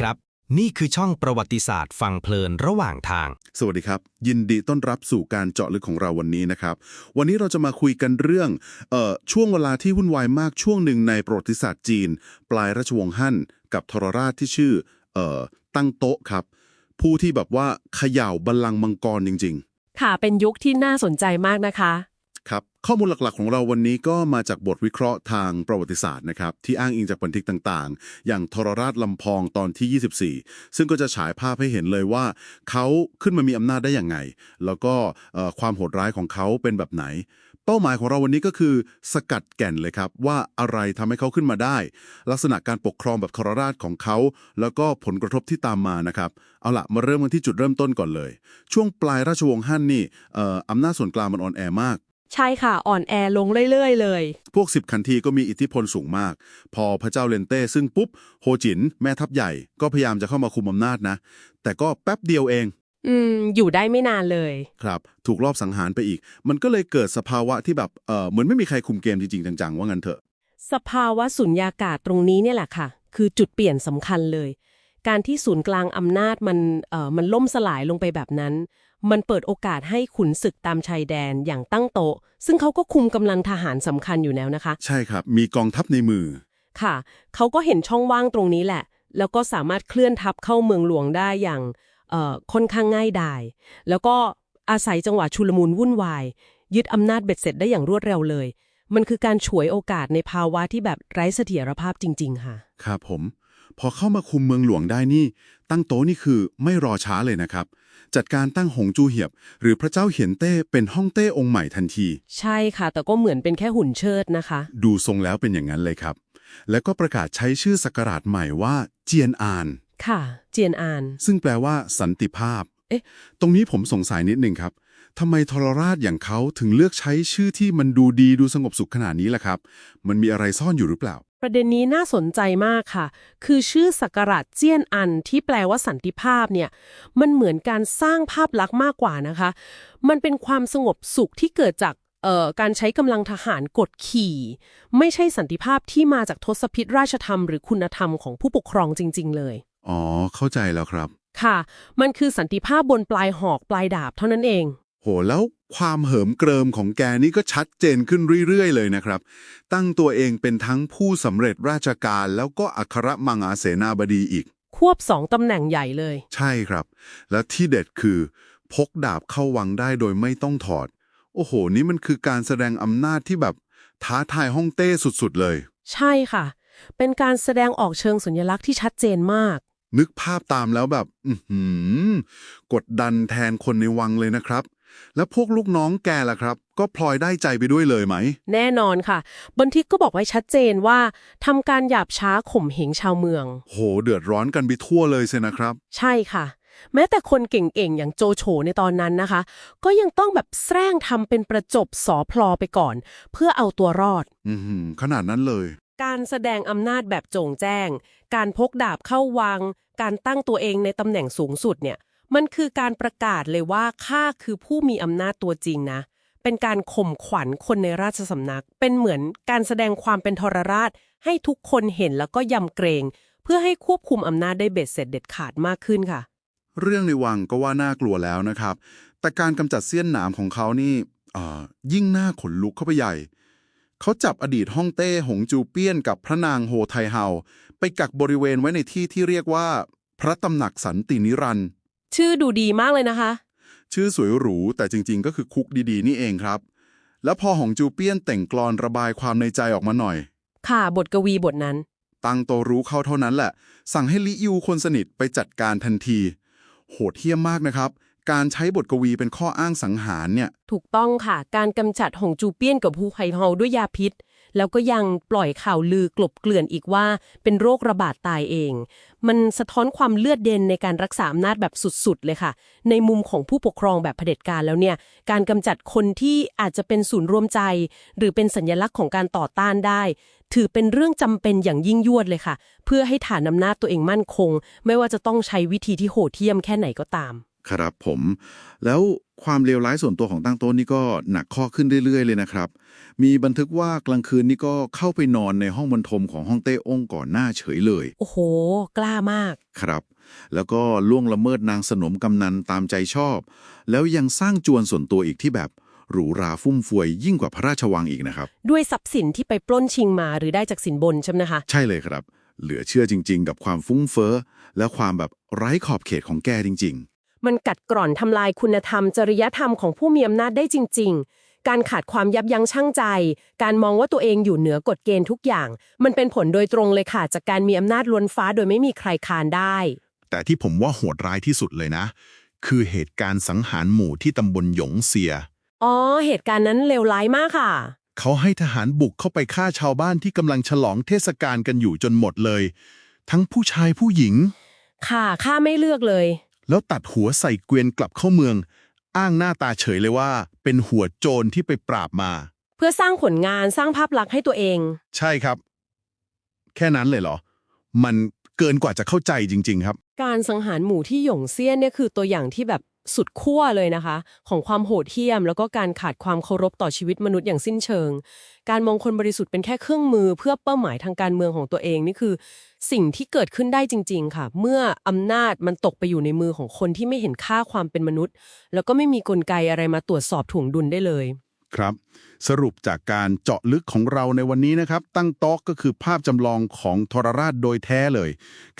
ครับ นี่คือช่องประวัติศาสตร์ฟังเพลินระหว่างทาง สวัสดีครับ ยินดีต้อนรับสู่การเจาะลึกของเราวันนี้นะครับ วันนี้เราจะมาคุยกันเรื่องเอ่อช่วงเวลาที่วุ่นวายมากช่วงหนึ่งในประวัติศาสตร์จีน ปลายราชวงศ์ฮั่นกับทรราชที่ชื่อเอ่อตั้งโต๊ะครับ ผู้ที่แบบว่าเขย่าบัลลังก์มังกรจริง ๆ ค่ะเป็นยุคที่น่าสนใจมากนะคะ ครับข้อมูลหลักๆ ของเราวันนี้ก็มาจากบทวิเคราะห์ทางประวัติศาสตร์นะครับที่อ้างอิงจากบันทึกต่างๆ อย่างทรราชลำพองตอนที่ 24 ซึ่งก็จะฉายภาพให้เห็นเลยว่า เขาขึ้นมามีอำนาจได้อย่างไง แล้วก็ความโหดร้ายของเขาเป็นแบบไหน เป้าหมายของเราวันนี้ก็คือ สกัดแก่นเลยครับ ว่าอะไรทำให้เขาขึ้นมาได้ ลักษณะการปกครองแบบทรราชของเขา แล้วก็ผลกระทบที่ตามมานะครับเอาละมาเริ่มกันที่จุดเริ่มต้นก่อนเลย ช่วงปลายราชวงศ์ฮั่นนี่อำนาจส่วนกลางมันอ่อนแอมาก ใช่ค่ะ อ่อนแอลงเรื่อยๆ เลย พวกสิบคันทีก็มีอิทธิพลสูงมาก พอพระเจ้าเลนเต้ซึ่งปุ๊บ โฮจิน แม่ทัพใหญ่ ก็พยายามจะเข้ามาคุมอำนาจนะ แต่ก็แป๊บเดียวเองอืม อยู่ได้ไม่นานเลย ครับ ถูกรอบสังหารไปอีก มันก็เลยเกิดสภาวะที่แบบเออเหมือนไม่มีใครคุมเกมจริงๆจังๆ ว่างั้นเถอะ สภาวะสุญญากาศตรงนี้เนี่ยแหละค่ะ คือจุดเปลี่ยนสำคัญเลย การที่ศูนย์กลางอำนาจมันเอ่อมันล่มสลายลงไปแบบนั้น มันเปิดโอกาสให้ขุนศึกตามชายแดนอย่างตั้งโต๊ะซึ่งเขาก็คุมกำลังทหารสำคัญอยู่แล้วนะคะ ใช่ครับ มีกองทัพในมือ ค่ะ เขาก็เห็นช่องว่างตรงนี้แหละ แล้วก็สามารถเคลื่อนทัพเข้าเมืองหลวงได้อย่างเอ่อค่อนข้างง่ายดาย แล้วก็อาศัยจังหวะชุลมุนวุ่นวาย ยึดอำนาจเบ็ดเสร็จได้อย่างรวดเร็วเลย มันคือการฉวยโอกาสในภาวะที่แบบไร้เสถียรภาพจริง ๆ ค่ะ ครับผม พอเข้ามาคุมเมืองหลวงได้นี่ ตั้งโต๊ะนี่คือไม่รอช้าเลยนะครับ จัดการตั้งหงจูเหียบ หรือพระเจ้าเหียนเต้เป็นฮ่องเต้องค์ใหม่ทันที ใช่ค่ะ แต่ก็เหมือนเป็นแค่หุ่นเชิดนะคะ ดูทรงแล้วเป็นอย่างนั้นเลยครับ แล้วก็ประกาศใช้ชื่อสกราชใหม่ว่าเจียนอาน ค่ะ เจียนอาน ซึ่งแปลว่า สันติภาพ เอ๊ะ ตรงนี้ผมสงสัยนิดนึงครับทำไมทรราชอย่างเขาถึงเลือกใช้ชื่อที่มันดูดีดูสงบสุขขนาดนี้ล่ะครับ มันมีอะไรซ่อนอยู่หรือเปล่า ประเด็นนี้น่าสนใจมากค่ะ คือชื่อสักการะเจียนอันที่แปลว่าสันติภาพเนี่ย มันเหมือนการสร้างภาพลักษณ์มากกว่านะคะ มันเป็นความสงบสุขที่เกิดจากเอ่อการใช้กำลังทหารกดขี่ ไม่ใช่สันติภาพที่มาจากทศพิธราชธรรมหรือคุณธรรมของผู้ปกครองจริง ๆ เลย อ๋อ เข้าใจแล้วครับ ค่ะ มันคือสันติภาพบนปลายหอกปลายดาบเท่านั้นเอง โหแล้วความเหิมเกริมของแกนี่ก็ชัดเจนขึ้นเรื่อยๆ เลยนะครับ ตั้งตัวเองเป็นทั้งผู้สำเร็จราชการแล้วก็อัครมังอาเสนาบดีอีก ควบสองตำแหน่งใหญ่เลย ใช่ครับ และที่เด็ดคือ พกดาบเข้าวังได้โดยไม่ต้องถอด โอ้โห นี่มันคือการแสดงอำนาจที่แบบท้าทายฮ่องเต้สุดๆเลย ใช่ค่ะ เป็นการแสดงออกเชิงสัญลักษณ์ที่ชัดเจนมาก นึกภาพตามแล้วแบบ อือหือกดดันแทนคนในวังเลยนะครับ แล้วพวกลูกน้องแกล่ะครับ ก็พลอยได้ใจไปด้วยเลยไหม แน่นอนค่ะ บันทึกก็บอกไว้ชัดเจนว่าทำการหยาบช้าข่มเหงชาวเมือง โห เดือดร้อนกันไปทั่วเลยเซนะครับ ใช่ค่ะ แม้แต่คนเก่งๆ อย่างโจโฉในตอนนั้นนะคะ ก็ยังต้องแบบแสร้งทำเป็นประจบสอพลอไปก่อน เพื่อเอาตัวรอด อือหือขนาดนั้นเลย การแสดงอำนาจแบบโจ่งแจ้ง การพกดาบเข้าวัง การตั้งตัวเองในตำแหน่งสูงสุดเนี่ย มันคือการประกาศเลยว่าข้าคือผู้มีอำนาจตัวจริงนะ เป็นการข่มขวัญคนในราชสำนัก เป็นเหมือนการแสดงความเป็นทรราช ให้ทุกคนเห็นแล้วก็ยำเกรง เพื่อให้ควบคุมอำนาจได้เบ็ดเสร็จเด็ดขาดมากขึ้นค่ะ เรื่องในวังก็ว่าน่ากลัวแล้วนะครับ แต่การกำจัดเสี้ยนหนามของเขานี่ยิ่งน่าขนลุกเข้าไปใหญ่ เขาจับอดีตฮ่องเต้หงจูเปี้ยนกับพระนางโฮไทเฮาไปกักบริเวณไว้ในที่ที่เรียกว่า พระตำหนักสันตินิรันด์ ชื่อดูดีมากเลยนะคะ ชื่อสวยหรูแต่จริงๆ ก็คือคุกดีๆ นี่เองครับ แล้วพอหงจูเปี้ยนแต่งกลอนระบายความในใจออกมาหน่อย ค่ะบทกวีบทนั้น ตังโตรู้เข้าเท่านั้นแหละ สั่งให้ลิยูคนสนิทไปจัดการทันที โหดเหี้ยมมากนะครับ การใช้บทกวีเป็นข้ออ้างสังหารเนี่ย ถูกต้องค่ะ การกำจัดหงจูเปี้ยนกับฮูไคเฮาด้วยยาพิษ แล้วก็ยังปล่อยข่าวลือกลบเกลื่อนอีกว่าเป็นโรคระบาดตายเอง มันสะท้อนความเลือดเด่นในการรักษาอำนาจแบบสุดๆ เลยค่ะ ในมุมของผู้ปกครองแบบเผด็จการแล้วเนี่ย การกำจัดคนที่อาจจะเป็นศูนย์รวมใจ หรือเป็นสัญลักษณ์ของการต่อต้านได้ ถือเป็นเรื่องจำเป็นอย่างยิ่งยวดเลยค่ะ เพื่อให้ฐานอำนาจตัวเองมั่นคง ไม่ว่าจะต้องใช้วิธีที่โหดเหี้ยมแค่ไหนก็ตาม ครับผม แล้วความเลวร้ายส่วนตัวของตั้งโต๊ะนี่ก็หนักข้อขึ้นเรื่อยๆ เลยนะครับ มีบันทึกว่ากลางคืนนี่ก็เข้าไปนอนในห้องบรรทมของห้องเต้องก่อนหน้าเฉยเลย โอ้โห กล้ามากครับ แล้วก็ล่วงละเมิดนางสนมกำนันตามใจชอบ แล้วยังสร้างจวนส่วนตัวอีกที่แบบหรูหราฟุ่มเฟือยยิ่งกว่าพระราชวังอีกนะครับ ด้วยทรัพย์สินที่ไปปล้นชิงมาหรือได้จากสินบนใช่ไหมคะ ใช่เลยครับ เหลือเชื่อจริง ๆ กับความฟุ้งเฟ้อและความแบบไร้ขอบเขตของแกจริง มันกัดกร่อนทำลายคุณธรรม จริยธรรมของผู้มีอำนาจได้จริง ๆ การขาดความยับยั้งชั่งใจ การมองว่าตัวเองอยู่เหนือกฎเกณฑ์ทุกอย่าง มันเป็นผลโดยตรงเลยค่ะ จากการมีอำนาจล้วนฟ้าโดยไม่มีใครคานได้ แต่ที่ผมว่าโหดร้ายที่สุดเลยนะ คือเหตุการณ์สังหารหมู่ที่ตำบลหยงเซีย อ๋อ เหตุการณ์นั้นเลวร้ายมากค่ะ เขาให้ทหารบุกเข้าไปฆ่าชาวบ้านที่กำลังฉลองเทศกาลกันอยู่จนหมดเลย ทั้งผู้ชายผู้หญิง ค่ะข้าไม่เลือกเลย แล้วตัดหัวใส่เกวียนกลับเข้าเมือง อ้างหน้าตาเฉยเลยว่า เป็นหัวโจรที่ไปปราบมา เพื่อสร้างผลงานสร้างภาพลักษณ์ให้ตัวเอง ใช่ครับ แค่นั้นเลยเหรอ มัน เกินกว่าจะเข้าใจจริง ๆ ครับ การสังหารหมู่ที่หยงเซียนเนี่ยคือตัวอย่างที่แบบสุดขั้วเลยนะคะ ของความโหดเหี้ยม แล้วก็การขาดความเคารพต่อชีวิตมนุษย์อย่างสิ้นเชิง การมองคนบริสุทธิ์เป็นแค่เครื่องมือเพื่อเป้าหมายทางการเมืองของตัวเองนี่คือ สิ่งที่เกิดขึ้นได้จริง ๆ ค่ะ เมื่ออำนาจมันตกไปอยู่ในมือของคนที่ไม่เห็นค่าความเป็นมนุษย์ แล้วก็ไม่มีกลไกอะไรมาตรวจสอบถ่วงดุลได้เลย ครับ สรุปจากการเจาะลึกของเราในวันนี้นะครับ ตั้งโต๊ะก็คือภาพจำลองของทรราชโดยแท้เลย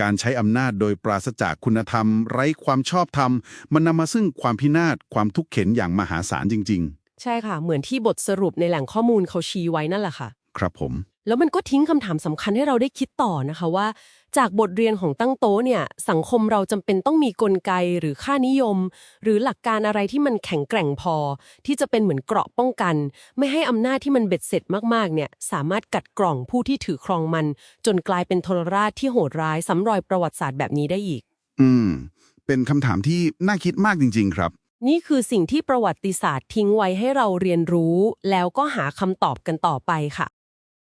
การใช้อำนาจโดยปราศจากคุณธรรม ไร้ความชอบธรรม มันนำมาซึ่งความพินาศความทุกข์เข็นอย่างมหาศาลจริงใช่ค่ะ เหมือนที่บทสรุปในแหล่งข้อมูลเขาชี้ไว้นั่นแหละค่ะๆครับผม แล้วมันก็ทิ้งคำถามสำคัญให้เราได้คิดต่อนะคะว่า จากบทเรียนของตั้งโต๊ะเนี่ย สังคมเราจำเป็นต้องมีกลไกหรือค่านิยม หรือหลักการอะไรที่มันแข็งแกร่งพอ ที่จะเป็นเหมือนเกราะป้องกัน ไม่ให้อำนาจที่มันเบ็ดเสร็จมากๆเนี่ยสามารถกัดกร่องผู้ที่ถือครองมัน จนกลายเป็นทรราชที่โหดร้ายซ้ำรอยประวัติศาสตร์แบบนี้ได้อีกๆอืม เป็นคำถามที่น่าคิดมากจริง ๆ ครับนี่คือสิ่งที่ประวัติศาสตร์ทิ้งไว้ให้เราเรียนรู้ แล้วก็หาคำตอบกันต่อไปค่ะ